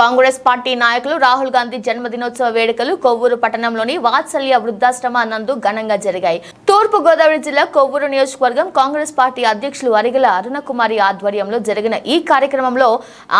Congress party నాయకులు రాహుల్ గాంధీ జన్మదినోత్సవ వేడుకలు కొవ్వూరు పట్టణంలోని వాత్సల్య వృద్ధాశ్రమ నందు ఘనంగా జరిగాయి. తూర్పు గోదావరి జిల్లా కొవ్వూరు నియోజకవర్గం కాంగ్రెస్ పార్టీ అధ్యక్షులు అరిగల అరుణకుమారి ఆధ్వర్యంలో జరిగిన ఈ కార్యక్రమంలో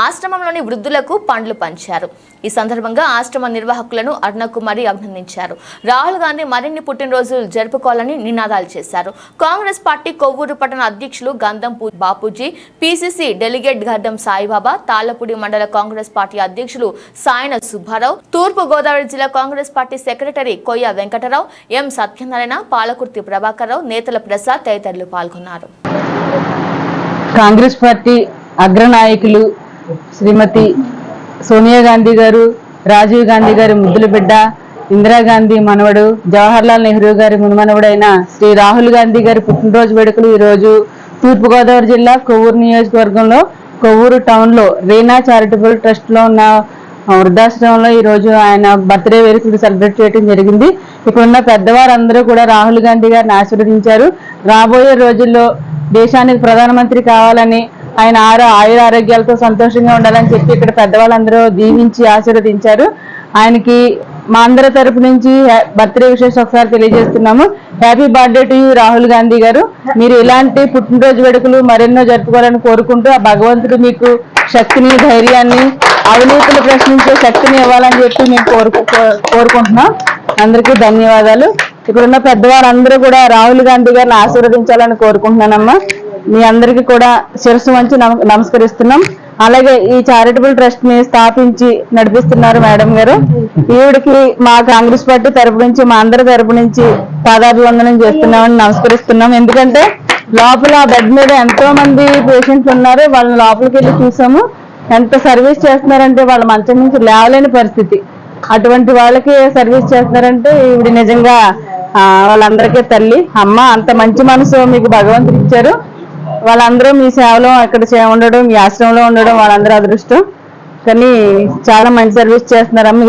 ఆశ్రమంలోని వృద్ధులకు పండ్లు పంచారు. ఈ సందర్భంగా ఆశ్రమ నిర్వాహకులను అరుణకుమారి అభినందించారు. రాహుల్ గాంధీ మరిన్ని పుట్టినరోజులు జరుపుకోవాలని నినాదాలు చేశారు. కాంగ్రెస్ పార్టీ కొవ్వూరు పట్టణ అధ్యక్షులు గంధం బాపూజీ పిసిసి డెలిగేట్ గడ్డం సాయిబాబా తాళ్ళపూడి మండల కాంగ్రెస్ పార్టీ అధ్యక్షులు సాయన సుబ్బారావు తూర్పు గోదావరి జిల్లా కాంగ్రెస్ పార్టీ సెక్రటరీ కొయ్య వెంకటరావు ఎం సత్యనారాయణ పాలకుర్తి ప్రభాకర్ రావు నేతల ప్రసాద్ తదితరులు పాల్గొన్నారు. కాంగ్రెస్ పార్టీ అగ్రనాయకులు శ్రీమతి సోనియా గాంధీ గారు రాజీవ్ గాంధీ గారి ముద్దుల బిడ్డ ఇందిరాగాంధీ మనవడు జవహర్లాల్ నెహ్రూ గారి మునుమనవుడైన శ్రీ రాహుల్ గాంధీ గారి పుట్టినరోజు వేడుకలు ఈరోజు తూర్పుగోదావరి జిల్లా కొవ్వూరు నియోజకవర్గంలో కొవ్వూరు టౌన్లో రీనా చారిటబుల్ ట్రస్ట్లో ఉన్న వృద్ధాశ్రమంలో ఈ రోజు ఆయన బర్త్డే వేడుకలు సెలబ్రేట్ చేయడం జరిగింది. ఇప్పుడున్న పెద్దవారందరూ కూడా రాహుల్ గాంధీ గారిని ఆశీర్వదించారు. రాబోయే రోజుల్లో దేశానికి ప్రధానమంత్రి కావాలని ఆయన ఆరో ఆయుర ఆరోగ్యాలతో సంతోషంగా ఉండాలని చెప్పి ఇక్కడ పెద్దవాళ్ళందరూ దీవించి ఆశీర్వదించారు. ఆయనకి మా అందరి తరపు నుంచి బర్త్డే విశేష ఒకసారి తెలియజేస్తున్నాము. Happy birthday to you Rahul Gandhi గారు. మీరు ఇలాంటి పుట్టినరోజు వేడుకలు మరెన్నో జరుపుకోవాలని కోరుకుంటూ ఆ భగవంతుడు మీకు శక్తిని ధైర్యాన్ని అవినీతిని ప్రశ్నించే శక్తిని ఇవ్వాలని చెప్పి మేము కోరుకు కో- కోరుకుంటున్నాం. అందరికీ ధన్యవాదాలు. ఇప్పుడున్న పెద్దవారందరూ కూడా రాహుల్ గాంధీ గారిని ఆశీర్వదించాలని కోరుకుంటున్నానమ్మా. మీ అందరికీ కూడా శిరస్సు వంచి నమస్కరిస్తున్నాం. అలాగే ఈ చారిటబుల్ ట్రస్ట్ని స్థాపించి నడిపిస్తున్నారు మేడం గారు. ఈవిడికి మా కాంగ్రెస్ పార్టీ తరపు నుంచి మా అందరి తరపు నుంచి పాదాభివందనం చేస్తున్నామని నమస్కరిస్తున్నాం. ఎందుకంటే లోపల బెడ్ మీద ఎంతో మంది పేషెంట్లు ఉన్నారు. వాళ్ళని లోపలికి వెళ్ళి చూసాము. ఎంత సర్వీస్ చేస్తున్నారంటే వాళ్ళ మంచం నుంచి లేవలేని పరిస్థితి. అటువంటి వాళ్ళకి సర్వీస్ చేస్తున్నారంటే ఈవిడ నిజంగా ఆ, వాళ్ళందరికీ తల్లి అమ్మ అంత మంచి మనసు మీకు భగవంతుడు ఇచ్చారు. వాళ్ళందరూ మీ సేవలో ఇక్కడ ఉండడం మీ ఆశ్రమంలో ఉండడం వాళ్ళందరూ అదృష్టం. కానీ చాలా మంచి సర్వీస్ చేస్తున్నారమ్మ